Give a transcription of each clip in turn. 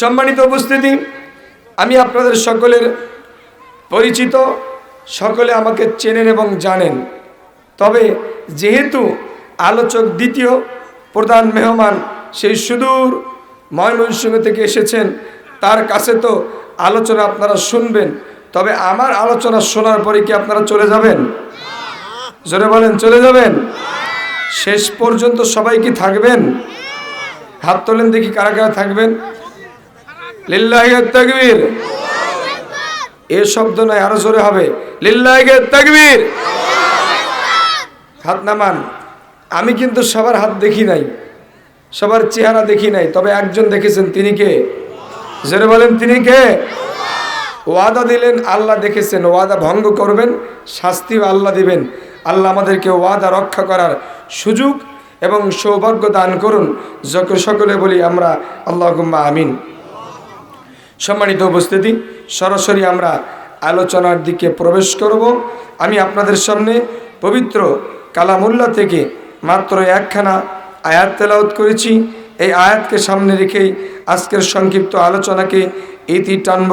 সম্মানিত উপস্থিতি, আমি আপনাদের সকলের পরিচিত, সকলে আমাকে চেনেন এবং জানেন। তবে যেহেতু আলোচক দ্বিতীয় প্রধান মেহমান সেই সুদূর ময়মনসিংহ থেকে এসেছেন, তার কাছে তো আলোচনা আপনারা শুনবেন। তবে আমার আলোচনা শোনার পরে কি আপনারা চলে যাবেন? জোরে বলেন, চলে যাবেন? শেষ পর্যন্ত সবাই কি থাকবেন? হাত তোলেন দেখি কারা কারা থাকবেন। লিল্লাহি তাকবীর। এ শব্দ নয় আরও জোরে হবে। লিল্লাহি তাকবীর। হাত নামান। আমি কিন্তু সবার হাত দেখি নাই সবার চেহারা দেখি নাই তবে একজন দেখেছেন তিনি কে? জোরে বলেন তিনি কে? ওয়াদা দিলেন আল্লাহ দেখেছেন ওয়াদা ভঙ্গ করবেন শাস্তিও আল্লাহ দিবেন। আল্লাহ আমাদেরকে ওয়াদা রক্ষা করার সুযোগ এবং সৌভাগ্য দান করুন। যত সকলে বলি আমরা আল্লাহ আমিন। সম্মানিত উপস্থিতি, সরাসরি আমরা আলোচনার দিকে প্রবেশ করব। আমি আপনাদের সামনে পবিত্র কালামুল্লা থেকে মাত্র একখানা আয়াত তেলাওত করেছি। এই আয়াতকে সামনে রেখেই আজকের সংক্ষিপ্ত আলোচনাকে ইতি টানব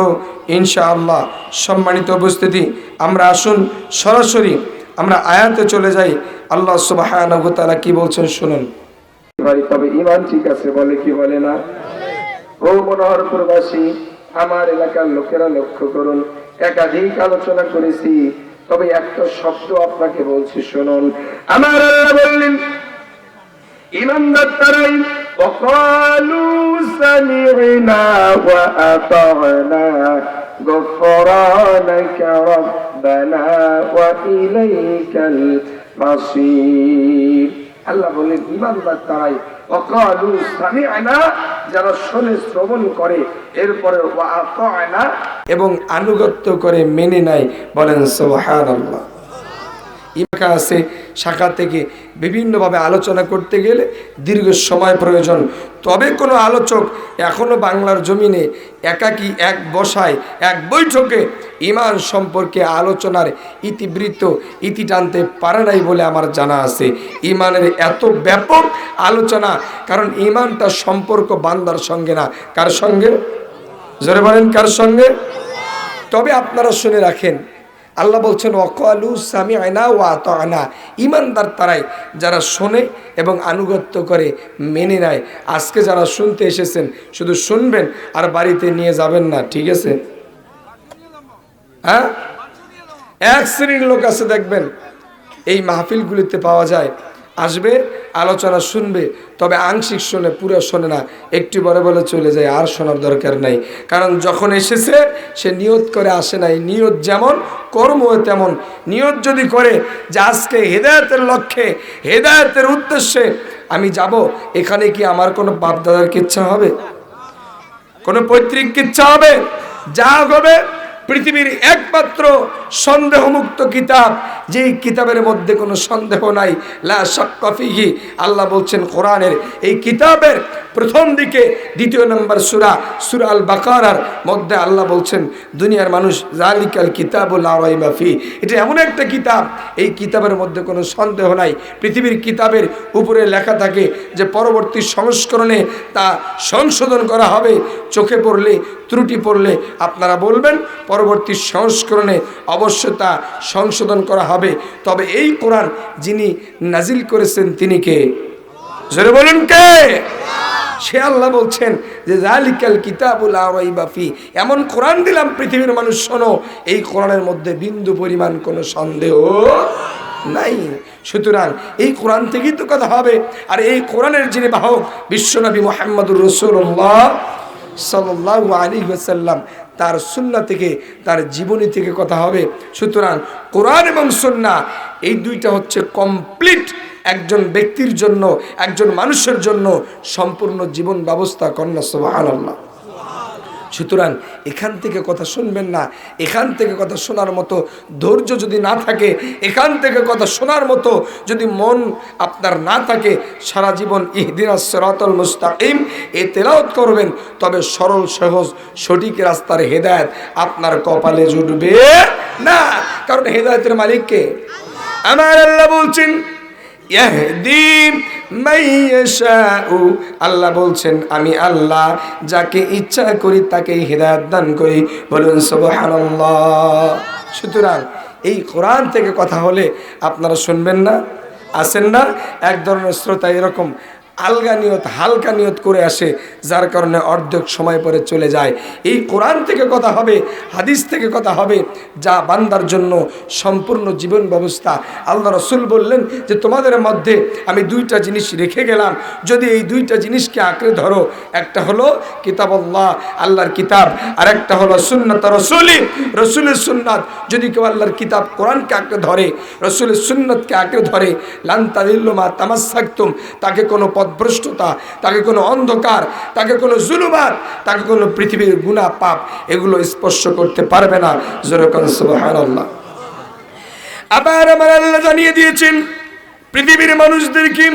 ইনশাআল্লাহ। সম্মানিত উপস্থিতি, আমরা আসুন সরাসরি, আমরা আয়াতে চলে যাই। আল্লাহ সুবাহ কি বলছেন শুনুন। তবে ইমান ঠিক আছে বলে কি বলে না? ও মনোহর প্রবাসী আমার এলাকার লোকেরা লক্ষ্য করুন একাধিক আলোচনা করেছি তবে একটা শব্দ আপনাকে বলছি শুনুন আমার আল্লাহ বললেন ইমানদার তারাই وقالوا سمعنا وأطعنا غفرانك ربنا وإليك المصير আল্লাহ বলেন ইমানদার তারাই অকালু সামিআনা যারা শুনে, শ্রবণ করে এরপরে না এবং আনুগত্য করে মেনে নেয়, বলেন সোহান ইমাকা আছে শাখা থেকে বিভিন্নভাবে আলোচনা করতে গেলে দীর্ঘ সময় প্রয়োজন। তবে কোনো আলোচক এখনও বাংলার জমিনে একাকি এক বসায়, এক বৈঠকে ইমান সম্পর্কে আলোচনার ইতিবৃত্ত ইতি টানতে পারে নাই বলে আমার জানা আছে। ইমানের এত ব্যাপক আলোচনা, কারণ ইমানটা সম্পর্ক বান্দার সঙ্গে না। কার সঙ্গে? জোরে বলেন, কার সঙ্গে? তবে আপনারা শুনে রাখেন আল্লাহ বলছেন অকালু সামি আয়না ও আনা ইমানদার তারাই যারা শোনে এবং আনুগত্য করে, মেনে নেয়। আজকে যারা শুনতে এসেছেন, শুধু শুনবেন আর বাড়িতে নিয়ে যাবেন না, ঠিক আছে? হ্যাঁ? এক শ্রেণির লোক আছে, দেখবেন। এই মাহফিলগুলিতে পাওয়া যায়। আসবে, আলোচনা শুনবে, তবে আংশিক শোনে, পুরো শোনে না, একটু বলে বলে চলে যায়, আর শোনার দরকার নাই। কারণ যখন এসেছে, সে নিয়ত করে আসে নাই। নিয়ত যেমন কর্ম তেমন। নিয়ত যদি করে যে আজকে হেদায়তের লক্ষ্যে, হেদায়তের উদ্দেশ্যে আমি যাব, এখানে কি আমার কোনো বাপদাদার কিচ্ছা হবে? কোনো পৈতৃক কিচ্ছা হবে? যা হবে পৃথিবীর একমাত্র সন্দেহমুক্ত কিতাব। যেই কিতাবের মধ্যে কোনো সন্দেহ নাই, লা আল্লাহ বলছেন কোরআনের, এই কিতাবের প্রথম দিকে দ্বিতীয় নম্বর সুরা সুরা আল বাকারার মধ্যে আল্লাহ বলছেন, দুনিয়ার মানুষ জালিকাল কিতাবুল আরাইবাফি এটা এমন একটা কিতাব, এই কিতাবের মধ্যে কোনো সন্দেহ নাই। পৃথিবীর কিতাবের উপরে লেখা থাকে যে পরবর্তী সংস্করণে তা সংশোধন করা হবে। চোখে পড়লে, ত্রুটি পড়লে আপনারা বলবেন, পরবর্তী সংস্করণে অবশ্য তা সংশোধন করা হবে। তবে এই কোরআন যিনি নাজিল করেছেন তিনি কে? জোরে বলুন কে? সে আল্লাহ বলছেন যে জালিকাল কিতাবুল আরাইবাফি এমন কোরআন দিলাম, পৃথিবীর মানুষ, শোনো, এই কোরআনের মধ্যে বিন্দু পরিমাণ কোনো সন্দেহ নাই। সুতরাং এই কোরআন থেকেই তো কথা হবে। আর এই কোরআনের যিনি বাহক, বিশ্বনবী মোহাম্মদুর রসুল্লাহ সাল্লাহ আলী ওসাল্লাম তার সুন্না থেকে, তার জীবনী থেকে কথা হবে। সুতরাং কোরআন এবং সুন্না এই দুইটা হচ্ছে কমপ্লিট একজন ব্যক্তির জন্য, একজন মানুষের জন্য সম্পূর্ণ জীবন ব্যবস্থা কন্যা সভা আল্লাহ সুতরাং এখান থেকে কথা শুনবেন না। এখান থেকে কথা শোনার মতো ধৈর্য যদি না থাকে, এখান থেকে কথা শোনার মতো যদি মন আপনার না থাকে, সারা জীবন ইহদিন সরাতল মুস্তাকিম, এ তেলাওত করবেন। তবে সরল, সহজ, সঠিক রাস্তার হেদায়ত আপনার কপালে জুটবে না। কারণ হেদায়তের মালিককে আমার আল্লাহ বলছেন আল্লাহ বলছেন, আমি আল্লাহ, যাকে ইচ্ছা করি তাকে হৃদায়ত দান করি। বলুন সুতরাং এই কোরআন থেকে কথা হলে আপনারা শুনবেন না আসেন না? এক ধরনের শ্রোতা এরকম আলগা নিয়ত, হালকা নিয়ত করে আসে, যার কারণে অর্ধেক সময় পরে চলে যায়। এই কোরআন থেকে কথা হবে, হাদিস থেকে কথা হবে, যা বান্দার জন্য সম্পূর্ণ জীবন ব্যবস্থা। আল্লাহ রসুল বললেন যে, তোমাদের মধ্যে আমি দুইটা জিনিস রেখে গেলাম। যদি এই দুইটা জিনিসকে আঁকড়ে ধরো, একটা হলো কিতাব আল্লাহ আল্লাহর কিতাব, আর একটা হলো সুন্নত রসুলি, রসুলের সুন্নাত। যদি কেউ আল্লাহর কিতাব কোরআনকে আঁকড়ে ধরে, রসুলের সুন্নতকে আঁকড়ে ধরে লান্তাদিল্লমা তামাস থাকতুম তাকে কোনো পদভ্রষ্টতা তাকে কোনো অন্ধকার, তাকে কোনো জুলুমাত তাকে কোনো পৃথিবীর গুণা পাপ, এগুলো স্পর্শ করতে পারবে না। জোরকান সুবহানাল্লাহ। আবার আমার আল্লাহ জানিয়ে দিয়েছেন, পৃথিবীর মানুষদেরকে,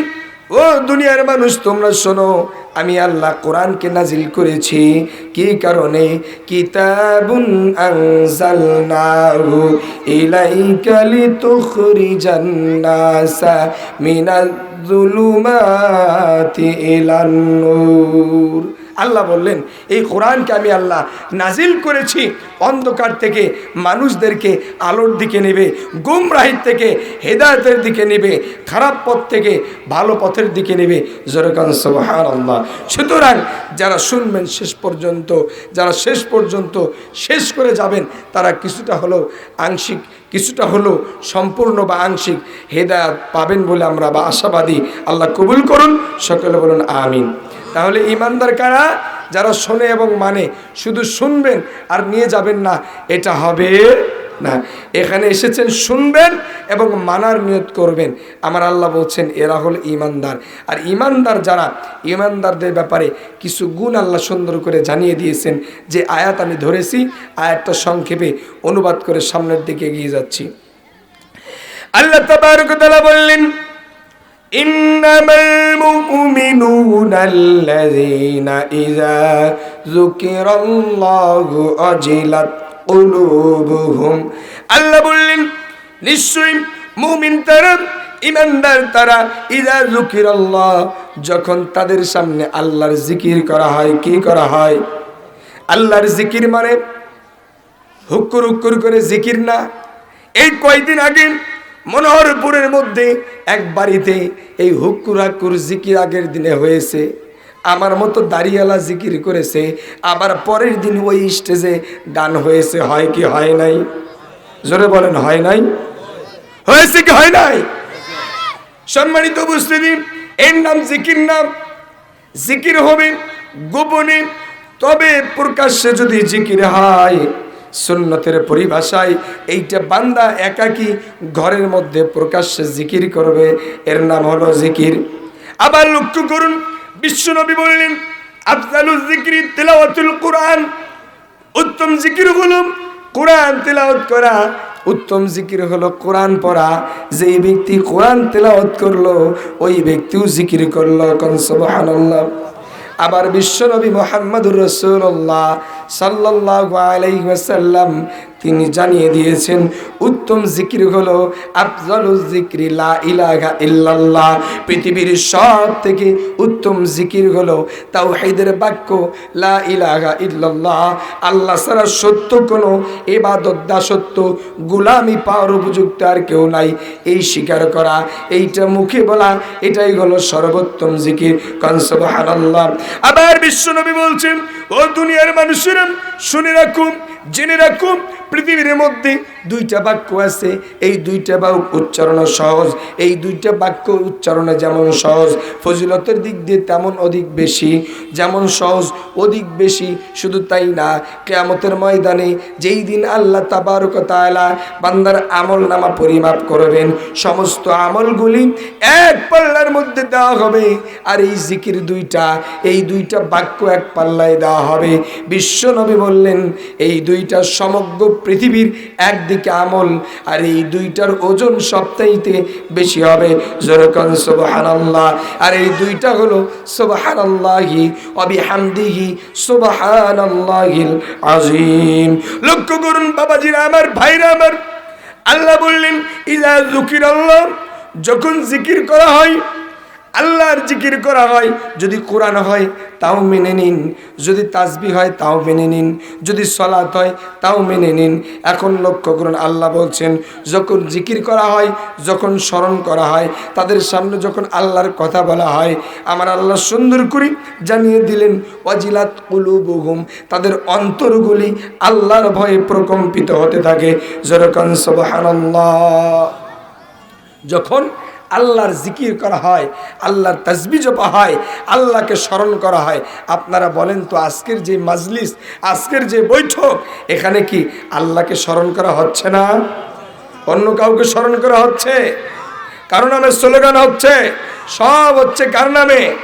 ও দুনিয়ার মানুষ, তোমরা শোনো, আমি আল্লাহ কোরআনকে নাজিল করেছি, কি কারণে? কিতাবুন আল্লাহ বললেন, এই কোরআনকে আমি আল্লাহ নাজিল করেছি। অন্ধকার থেকে মানুষদেরকে আলোর দিকে নেবে, গুমরাহির থেকে হেদায়তের দিকে নেবে, খারাপ পথ থেকে ভালো পথের দিকে নেবে। জরকান সোহার আল্লাহ সুতরাং যারা শুনবেন শেষ পর্যন্ত, যারা শেষ পর্যন্ত শেষ করে যাবেন, তারা কিছুটা হলেও আংশিক কিছুটা হলো সম্পূর্ণ বা আংশিক হেদায়ত পাবেন বলে আমরা বা আশাবাদী আল্লাহ কবুল করুন, সকলে বলুন আমিন। তাহলে ইমানদার কারা? যারা শোনে এবং মানে শুধু শুনবেন আর নিয়ে যাবেন না, এটা হবে না এখানে এসেছেন শুনবেন এবং মানার নিয়ত করবেন আমার আল্লাহ বলছেন এরা হল ইমানদার আর ইমানদার যারা ইমানদারদের ব্যাপারে কিছু গুণ আল্লাহ সুন্দর করে জানিয়ে দিয়েছেন যে আয়াত আমি ধরেছি আয়াতটা সংক্ষেপে অনুবাদ করে সামনের দিকে এগিয়ে যাচ্ছি আল্লাহ তাবারক তাআলা বললেন إنما المؤمنون الذين إذا ذكر الله أجلت কুলুবুহুম আল্লাহ বললেন, নিশ্চয়ই মুমিন তারা ইমানদার তারা, ইদা জুকির আল্লাহ যখন তাদের সামনে আল্লাহর জিকির করা হয়, কি করা হয়? আল্লাহর জিকির মানে হুক্কুর হুকুর করে জিকির না। এই কয়দিন আগে মনোহরপুরের মধ্যে এক বাড়িতে এই হুকুর হাকুর জিকির আগের দিনে হয়েছে। আমার মতো দাড়িয়ালা জিকির করেছে, আবার পরের দিন ওই স্টেজে গান হয়েছে, হয় কি, হয় নাই? জোরে বলেন, হয় নাই? হয়েছে কি, হয় নাই? সম্মানিত উপস্থিতি এর নাম জিকির নাম জিকির হবে গোপনে, তবে প্রকাশ্যে যদি জিকির হয়, সুন্নতের পরিভাষায় এইটা বান্দা একাকি ঘরের মধ্যে প্রকাশ্যে জিকির করবে। এর নাম হলো জিকির। আবার লক্ষ্য করুন বিশ্বনবী বললেন আফজালুল জিকির তেলাওয়াতুল কোরআন, উত্তম জিকির হলো কোরআন তেলাওয়াত করা, উত্তম জিকির হলো কোরআন পড়া। যেই ব্যক্তি কোরআন তেলাওয়াত করল, ওই ব্যক্তিও জিকির করল কোন সুবহানাল্লাহ। আবার বিশ্বনবী মোহাম্মদুর রসুল্লাহ সাল্লাহ আলাইসাল্লাম তিনি জানিয়ে দিয়েছেন, উত্তম জিকির হলো আফজল জিক্রি লা ইল্লাল্লাহ। পৃথিবীর সব থেকে উত্তম জিকির হলো তাওহীদের বাক্য, লা ইলাহা ইল্লাল্লাহ। আল্লাহ ছাড়া সত্য কোনো এবাদত দাসত্ব, গুলামি পাওয়ার উপযুক্ত আর কেউ নাই। এই স্বীকার করা, এইটা মুখে বলা, এটাই হলো সর্বোত্তম জিকির। কনসবহানাল্লাহ আবার বিশ্বনবী বলছেন, ও দুনিয়ার মানুষেরা, শুনে রাখুন, জেনে রাখুন পৃথিবীর মধ্যে দুইটা বাক্য আছে, এই দুইটা বাক্য উচ্চারণ সহজ, এই দুইটা বাক্য উচ্চারণে যেমন সহজ, ফজিলতের দিক দিয়ে তেমন অধিক বেশি, যেমন সহজ, অধিক বেশি, শুধু তাই না, কেয়ামতের ময়দানে যেই দিন আল্লাহ তাবারক তাআলা বান্দার আমল নামা পরিমাপ করবেন, সমস্ত আমলগুলি এক পাল্লার মধ্যে দেওয়া হবে, আর এই জিকির দুইটা, এই দুইটা বাক্য এক পাল্লায় দেওয়া হবে। বিশ্বনবী বললেন, এই দুইটা সমগ্র পৃথিবীর একদিকে আমল, আর এই দুইটার ওজন সপ্তাহিতে বেশি হবে। জরকন সুবহানাল্লাহ। আর এই দুইটা হলো, সুবহানাল্লাহি অবিহামদিহি সুবহানাল্লাহিল আজিম লক্ষ্য করুন, বাবাজিরা আমার, ভাইরা আমার। আল্লাহ বললেন ইজা জুকির আল্লাহ যখন জিকির করা হয় আল্লাহর জিকির করা হয়, যদি কোরআন হয়, তাও মেনে নিন। যদি তাসবি হয়, তাও মেনে নিন। যদি সলাত হয়, তাও মেনে নিন। এখন লক্ষ্য করুন, আল্লাহ বলছেন, যখন জিকির করা হয়, যখন স্মরণ করা হয়, তাদের সামনে যখন আল্লাহর কথা বলা হয়, আমার আল্লাহ সুন্দর করে জানিয়ে দিলেন অজিলাত কুলু বহুম তাদের অন্তরগুলি আল্লাহর ভয়ে প্রকম্পিত হতে থাকে। যখন আল্লাহর জিকির করা হয়, আল্লাহর তসবি জপা হয়, আল্লাহকে স্মরণ করা হয়। আপনারা বলেন তো, আজকের যে মাজলিস, আজকের যে বৈঠক, এখানে কি আল্লাহকে স্মরণ করা হচ্ছে না? অন্য কাউকে স্মরণ করা হচ্ছে? কারও নামে স্লোগান হচ্ছে? সব হচ্ছে কার নামে?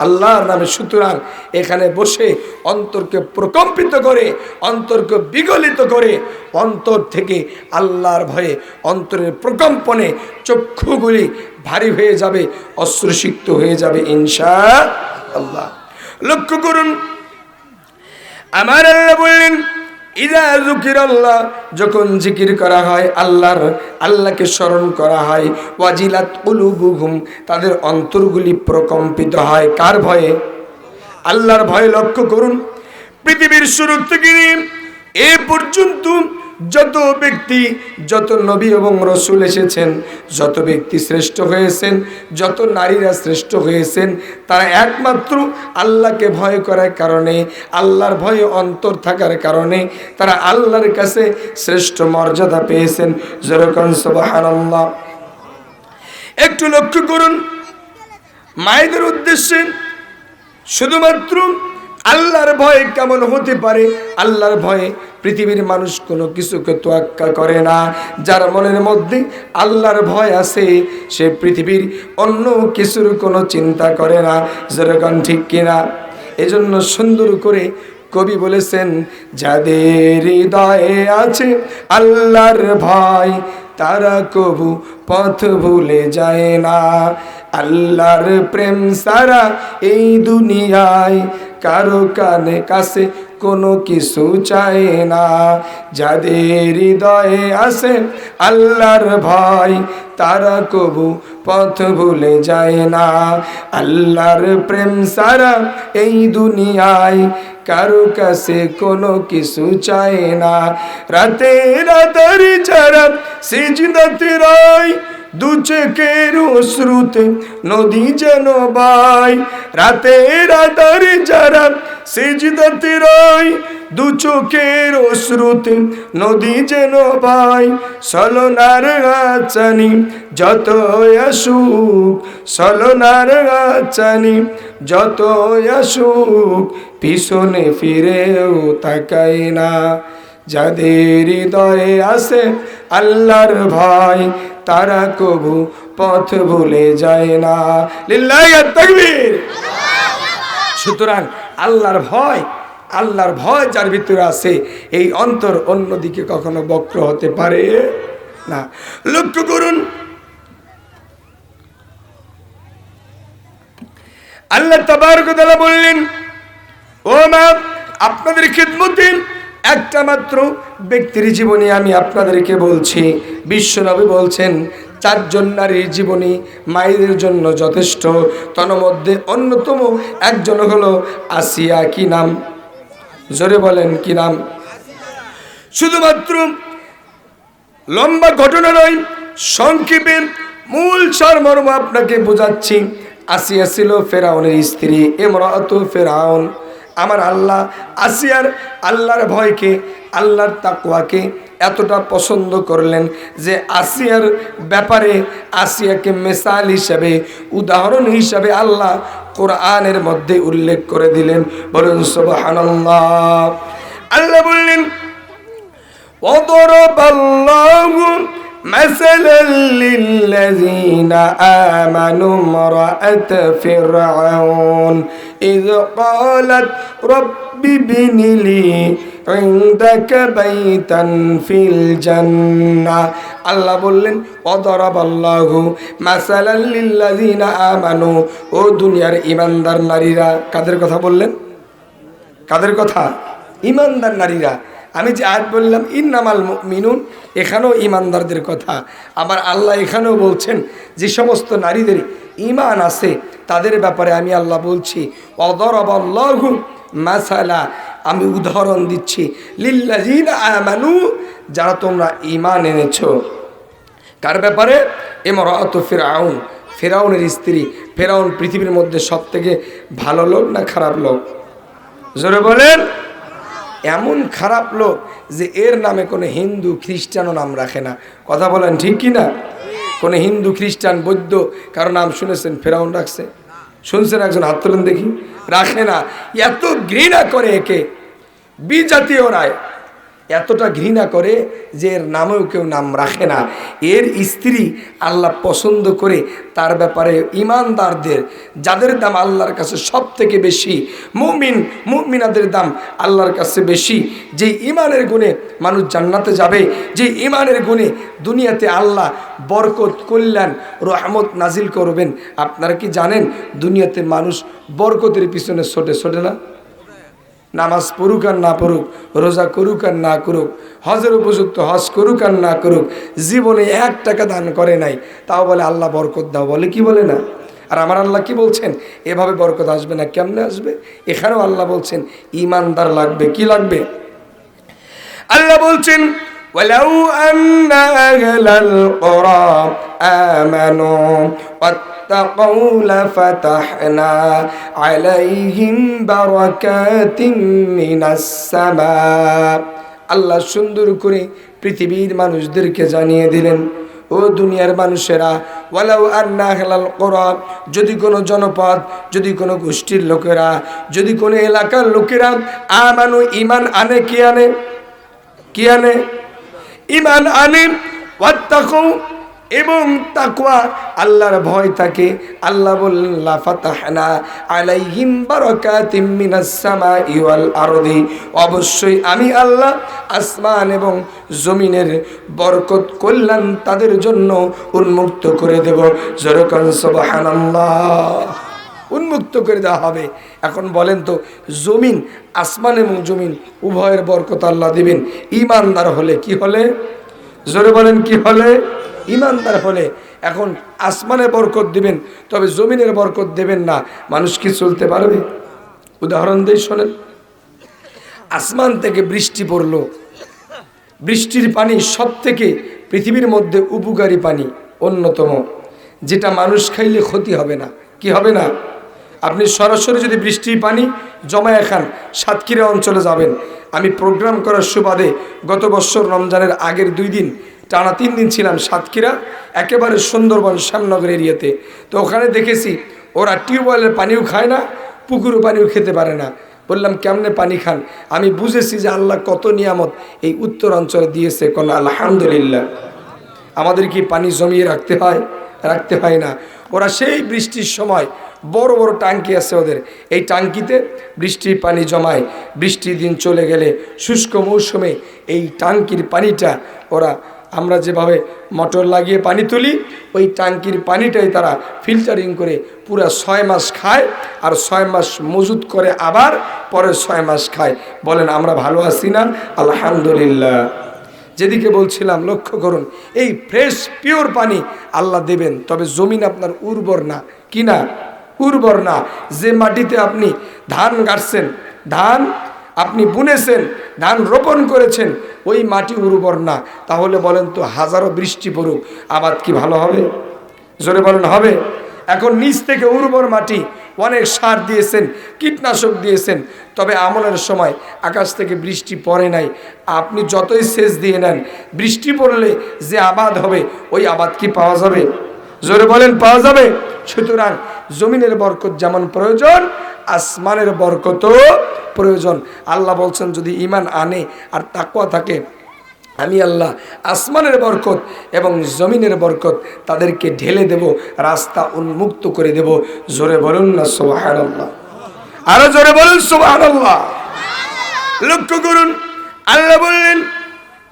আল্লাহর নামে, সুতরাং এখানে বসে অন্তরকে প্রকম্পিত করে, অন্তরকে বিগলিত করে, অন্তর থেকে আল্লাহর ভয়ে অন্তরের প্রকম্পনে চক্ষুগুলি ভারী হয়ে যাবে, অশ্রুসিক্ত হয়ে যাবে ইনসা আল্লাহ লক্ষ্য করুন। আমার আল্লাহ বললেন ইদা জুকির আল্লাহ যখন জিকির করা হয় আল্লাহর, আল্লাহকে স্মরণ করা হয়, ওয়াজিলাত উলুগুহুম তাদের অন্তরগুলি প্রকম্পিত হয়। কার ভয়ে? আল্লাহর ভয়ে লক্ষ্য করুন, পৃথিবীর শুরু থেকে এ পর্যন্ত যত ব্যক্তি, যত নবী এবং রসুল এসেছেন, যত ব্যক্তি শ্রেষ্ঠ হয়েছেন, যত নারীরা শ্রেষ্ঠ হয়েছেন, তারা একমাত্র আল্লাহকে ভয় করার কারণে, আল্লাহর ভয়ে অন্তর থাকার কারণে, তারা আল্লাহর কাছে শ্রেষ্ঠ মর্যাদা পেয়েছেন। যেরকম সুবহানাল্লাহ। একটু লক্ষ্য করুন, মায়েদের উদ্দেশ্যে শুধুমাত্র আল্লাহর ভয় কেমন হতে পারে? আল্লাহর ভয়ে পৃথিবীর মানুষ কোনো কিছুকে তোয়াক্কা করে না। যার মনের মধ্যে আল্লাহর ভয় আছে, সে পৃথিবীর অন্য কিছুর কোনো চিন্তা করে না। যেরকম ঠিক কিনা? এজন্য সুন্দর করে কবি বলেছেন, যাদের হৃদয়ে আছে আল্লাহর ভয়, তারা কবু পথ ভুলে যায় না। আল্লাহর প্রেম সারা এই দুনিয়ায় কারও কানে কাছে কোনো কিছু চায় না। যাদের হৃদয়ে আসে আল্লাহর ভয়, তারা কবু পথ ভুলে যায় না। আল্লাহর প্রেম সারা এই দুনিয়ায় কারও কাছে কোনো কিছু চায় না। রাতে রাতার ছাড়া সিজদাতে রয় দু চোখের শ্রুতে নদী যেন বাই। রাতে রাতার যারা সিজদাতে রয় দু চোখের শ্রুতে নদী যেন বাই। সলনার গাছানি যত আসুক, সলনার গাছানি যত আসুক, পিছনে ফিরেও তাকায় না। যাদের হৃদয়ে আছে আল্লাহর ভয় তারা কবু পথ ভুলে যায় না। সুতরাং আল্লাহর ভয় আল্লাহর ভয় যার ভিতরে আছে, এই অন্তর অন্যদিকে কখনো বক্র হতে পারে না। লক্ষ্য করুন। আল্লাহ তাবারকতালা বললেন, ও মা, আপনাদের খেদমতে একটা মাত্র ব্যক্তির জীবনী আমি আপনাদেরকে বলছি। বিশ্বনবী বলছেন, চারজন নারীর জীবনী মায়েদের জন্য যথেষ্ট। তন্মধ্যে অন্যতম একজন হলো আসিয়া, কি নাম? জোরে বলেন, কি নাম? শুধুমাত্র লম্বা ঘটনা নয়, সংক্ষেপে মূল সারমর্ম আপনাকে বোঝাচ্ছি। আসিয়া ছিল ফেরাউনের স্ত্রী, এমরাত ফেরাউন। আমার আল্লাহ আসিয়ার আল্লাহর ভয়কে আল্লাহর তাকুয়াকে এতটা পছন্দ করলেন যে আসিয়ার ব্যাপারে আসিয়াকে মেসাল হিসাবে উদাহরণ হিসাবে আল্লাহ কোরআনের মধ্যে উল্লেখ করে দিলেন বলুন সুবহানাল্লাহ আল্লাহ বললেন وضرب الله مثلا للذين آمنوا امرأة فرعون إذ قالت رب ابن لي عندك بيتا في الجنة আল্লাহ বললেন অদরব আল্লাহ মাসালাল লিল্লাযিনা আমানু ও দুনিয়ার ইমানদার নারীরা কাদের কথা বললেন কাদের কথা ইমানদার নারীরা আমি যে আজ বললাম, ইন্নামাল মিনুন এখানেও ইমানদারদের কথা। আমার আল্লাহ এখানেও বলছেন যে সমস্ত নারীদের ইমান আছে, তাদের ব্যাপারে আমি আল্লাহ বলছি অদরবল্লহু মাসালা আমি উদাহরণ দিচ্ছি লিল্লাজিনা আমানু যারা তোমরা ইমান এনেছ। কার ব্যাপারে? এমরাত ফেরাউন, ফেরাউনের স্ত্রী। ফেরাউন পৃথিবীর মধ্যে সব থেকে ভালো লোক না খারাপ লোক? জোরে বলেন। এমন খারাপ লোক যে এর নামে কোনো হিন্দু খ্রিস্টানও নাম রাখে না। কথা বলেন ঠিক কি না? কোনো হিন্দু, খ্রিস্টান, বৌদ্ধ, কারও নাম শুনেছেন, ফেরাউন রাখছে? শুনছেন একজন? হাত দেখি। রাখে না। এত ঘৃণা করে একে। বিজাতীয় রায় এতটা ঘৃণা করে যে এর নামেও কেউ নাম রাখে না। এর স্ত্রী আল্লাহ পছন্দ করে তার ব্যাপারে ইমানদারদের, যাদের দাম আল্লাহর কাছে সব থেকে বেশি, মুমিন, মুমিনাদের দাম আল্লাহর কাছে বেশি। যে ইমানের গুণে মানুষ জান্নাতে যাবে, যে ইমানের গুণে দুনিয়াতে আল্লাহ বরকত, কল্যাণ, রহমত নাজিল করবেন। আপনারা কি জানেন দুনিয়াতে মানুষ বরকতের পিছনে ছোটে ছোটে না? নামাজ পড়ুক আর না পড়ুক রোজা করুক আর না করুক হজের উপযুক্ত হজ করুক আর না করুক জীবনে এক টাকা দান করে নাই তাও বলে আল্লাহ বরকত দাও বলে কি বলে না আর আমার আল্লাহ কি বলছেন এভাবে বরকত আসবে না কেমনে আসবে এখানেও আল্লাহ বলছেন ইমানদার লাগবে কি লাগবে আল্লাহ বলছেন ولو أن أهل القرى آمنوا واتقوا لفتحنا عليهم بركات من السماء আল্লাহ সুন্দর করে পৃথিবীর মানুষদেরকে জানিয়ে দিলেন ও দুনিয়ার মানুষেরা ওয়ালাউ আন্না হেলাল করা যদি কোনো জনপদ যদি কোনো গোষ্ঠীর লোকেরা যদি কোনো এলাকার লোকেরা আমানু ইমান আনে কি আনে কি আনে ইমান আনে ওয়াত্তাকু এবং তাকওয়া আল্লাহর ভয় থাকে। আল্লাহ বললেন, লা ফাতাহনা আলাইহিম বারাকাতিম মিনাস সামাই ওয়াল আরদি। অবশ্যই আমি আল্লাহ আসমান এবং জমিনের বরকত, কল্যাণ তাদের জন্য উন্মুক্ত করে দেব। যেরকম সুবহানাল্লাহ উন্মুক্ত করে দেওয়া হবে। এখন বলেন তো, জমিন, আসমান এবং জমিন উভয়ের বরকত আল্লাহ দিবেন। ইমানদার হলে কি হলে? জোরে বলেন, কি হলে? ইমানদার হলে। এখন আসমানে বরকত দিবেন, তবে জমিনের বরকত দেবেন না। মানুষ কি চলতে পারবে? উদাহরণ দিয়ে শোনেন। আসমান থেকে বৃষ্টি পড়ল। বৃষ্টির পানি সব থেকে পৃথিবীর মধ্যে উপকারী পানি, অন্যতম। যেটা মানুষ খাইলে ক্ষতি হবে না। কি হবে না? আপনি সরাসরি যদি বৃষ্টির পানি জমায় খান, সাতক্ষীরা অঞ্চলে যাবেন। আমি প্রোগ্রাম করার সুবাদে গত বছর রমজানের আগের দুই দিন টানা তিন দিন ছিলাম সাতক্ষীরা, একেবারে সুন্দরবন শ্যামনগর এরিয়াতে। তো ওখানে দেখেছি, ওরা টিউবওয়েলের পানিও খায় না পুকুরও পানিও খেতে পারে না। বললাম, কেমনে পানি খান? আমি বুঝেছি যে আল্লাহ কত নিয়ামত এই উত্তর অঞ্চলে দিয়েছে কোন আলহামদুলিল্লাহ। আমাদের কি পানি জমিয়ে রাখতে হয়? রাখতে হয় না। ওরা সেই বৃষ্টির সময় বড় বড় টাঙ্কি আছে ওদের। এই টাঙ্কিতে বৃষ্টির পানি জমায়। বৃষ্টির দিন চলে গেলে শুষ্ক মৌসুমে এই টাঙ্কির পানিটা ওরা, আমরা যেভাবে মোটর লাগিয়ে পানি তুলি, ওই টাঙ্কির পানিটাই তারা ফিল্টারিং করে পুরো ছয় মাস খায় আর ছয় মাস মজুত করে আবার পরে ছয় মাস খায়। বলেন, আমরা ভালো আছি না? আলহামদুলিল্লাহ। যেদিকে বলছিলাম, লক্ষ্য করুন, এই ফ্রেশ পিওর পানি আল্লাহ দেবেন, তবে জমিন আপনার উর্বর না। কি না? উর্বর না। যে মাটিতে আপনি ধান গাড়ছেন, ধান আপনি বুনেছেন, ধান রোপণ করেছেন, ওই মাটি উর্বর না। তাহলে বলেন তো হাজারো বৃষ্টি পড়ুক, আবাদ কি ভালো হবে? জোরে বলেন, হবে। এখন নিচ থেকে উর্বর মাটি অনেক সার দিয়েছেন, কীটনাশক দিয়েছেন, তবে আমলের সময় আকাশ থেকে বৃষ্টি পড়ে নাই। আপনি যতই সেচ দিয়ে নেন, বৃষ্টি পড়লে যে আবাদ হবে, ওই আবাদ কি পাওয়া যাবে? জোরে বলেন, পাওয়া যাবে? সুতরাং জমিনের বরকত যেমন প্রয়োজন, আসমানের বরকতও প্রয়োজন। আল্লাহ বলছেন, যদি ইমান আনে আর তাকুয়া থাকে, আমি আল্লাহ আসমানের বরকত এবং জমিনের বরকত তাদেরকে ঢেলে দেব, রাস্তা উন্মুক্ত করে দেব। জোরে বলুন না সোহান আল্লাহ আরও জোরে বলুন সোহান আল্লাহ লক্ষ্য করুন, আল্লাহ বললেন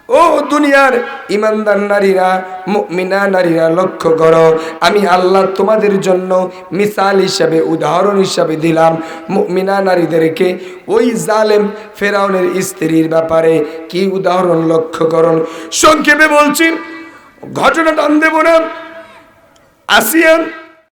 ও দুনিয়ার ইমানদার নারীরা, মুমিনা নারীরা, লক্ষ্য করো, আমি আল্লাহ তোমাদের জন্য মিসাল হিসাবে, উদাহরণ হিসাবে দিলাম। মুমিনা নারীদেরকে ওই জালেম ফেরাউনের স্ত্রীর ব্যাপারে কি উদাহরণ লক্ষ্য করুন। সংক্ষেপে বলছি, ঘটনা টান দেব না। আসিয়ান